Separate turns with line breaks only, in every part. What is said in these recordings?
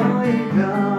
ikaw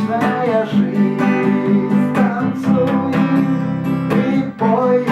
вечная жизнь. Танцуй и пой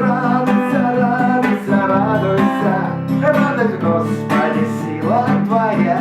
радуйся, радуйся, радуйся, радость Господи, сила Твоя.